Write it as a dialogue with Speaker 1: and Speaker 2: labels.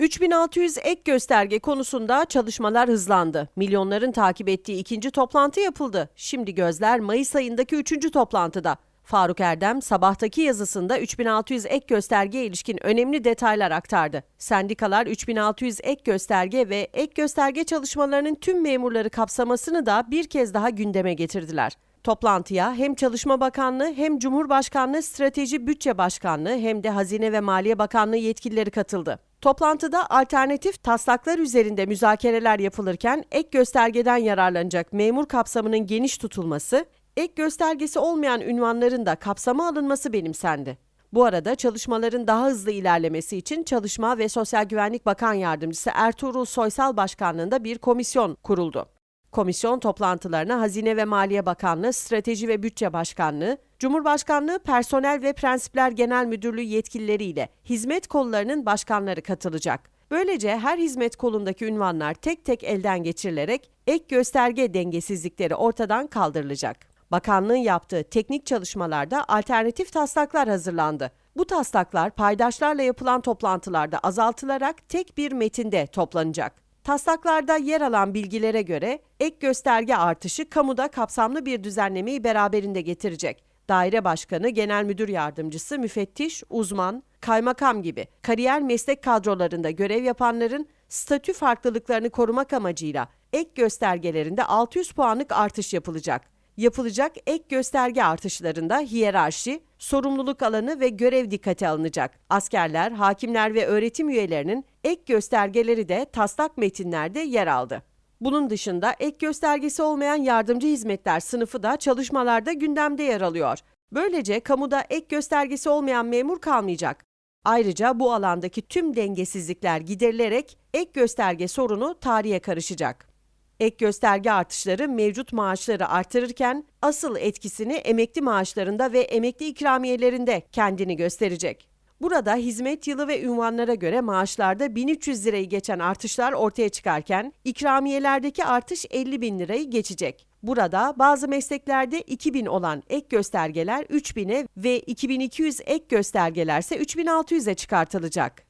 Speaker 1: 3600 ek gösterge konusunda çalışmalar hızlandı. Milyonların takip ettiği ikinci toplantı yapıldı. Şimdi gözler Mayıs ayındaki üçüncü toplantıda. Faruk Erdem sabahtaki yazısında 3600 ek göstergeye ilişkin önemli detaylar aktardı. Sendikalar 3600 ek gösterge ve ek gösterge çalışmalarının tüm memurları kapsamasını da bir kez daha gündeme getirdiler. Toplantıya hem Çalışma Bakanlığı hem Cumhurbaşkanlığı Strateji Bütçe Başkanlığı hem de Hazine ve Maliye Bakanlığı yetkilileri katıldı. Toplantıda alternatif taslaklar üzerinde müzakereler yapılırken ek göstergeden yararlanacak memur kapsamının geniş tutulması, ek göstergesi olmayan ünvanların da kapsama alınması benimsendi. Bu arada çalışmaların daha hızlı ilerlemesi için Çalışma ve Sosyal Güvenlik Bakan Yardımcısı Ertuğrul Soysal Başkanlığında bir komisyon kuruldu. Komisyon toplantılarına Hazine ve Maliye Bakanlığı, Strateji ve Bütçe Başkanlığı, Cumhurbaşkanlığı Personel ve Prensipler Genel Müdürlüğü yetkilileriyle hizmet kollarının başkanları katılacak. Böylece her hizmet kolundaki ünvanlar tek tek elden geçirilerek ek gösterge dengesizlikleri ortadan kaldırılacak. Bakanlığın yaptığı teknik çalışmalarda alternatif taslaklar hazırlandı. Bu taslaklar paydaşlarla yapılan toplantılarda azaltılarak tek bir metinde toplanacak. Taslaklarda yer alan bilgilere göre ek gösterge artışı kamuda kapsamlı bir düzenlemeyi beraberinde getirecek. Daire başkanı, genel müdür yardımcısı, müfettiş, uzman, kaymakam gibi kariyer meslek kadrolarında görev yapanların statü farklılıklarını korumak amacıyla ek göstergelerinde 600 puanlık artış yapılacak. Yapılacak ek gösterge artışlarında hiyerarşi, sorumluluk alanı ve görev dikkate alınacak. Askerler, hakimler ve öğretim üyelerinin ek göstergeleri de taslak metinlerde yer aldı. Bunun dışında ek göstergesi olmayan yardımcı hizmetler sınıfı da çalışmalarda gündemde yer alıyor. Böylece kamuda ek göstergesi olmayan memur kalmayacak. Ayrıca bu alandaki tüm dengesizlikler giderilerek ek gösterge sorunu tarihe karışacak. Ek gösterge artışları mevcut maaşları artırırken asıl etkisini emekli maaşlarında ve emekli ikramiyelerinde kendini gösterecek. Burada hizmet yılı ve ünvanlara göre maaşlarda 1300 lirayı geçen artışlar ortaya çıkarken ikramiyelerdeki artış 50 bin lirayı geçecek. Burada bazı mesleklerde 2000 olan ek göstergeler 3000'e ve 2200 ek göstergelerse 3600'e çıkartılacak.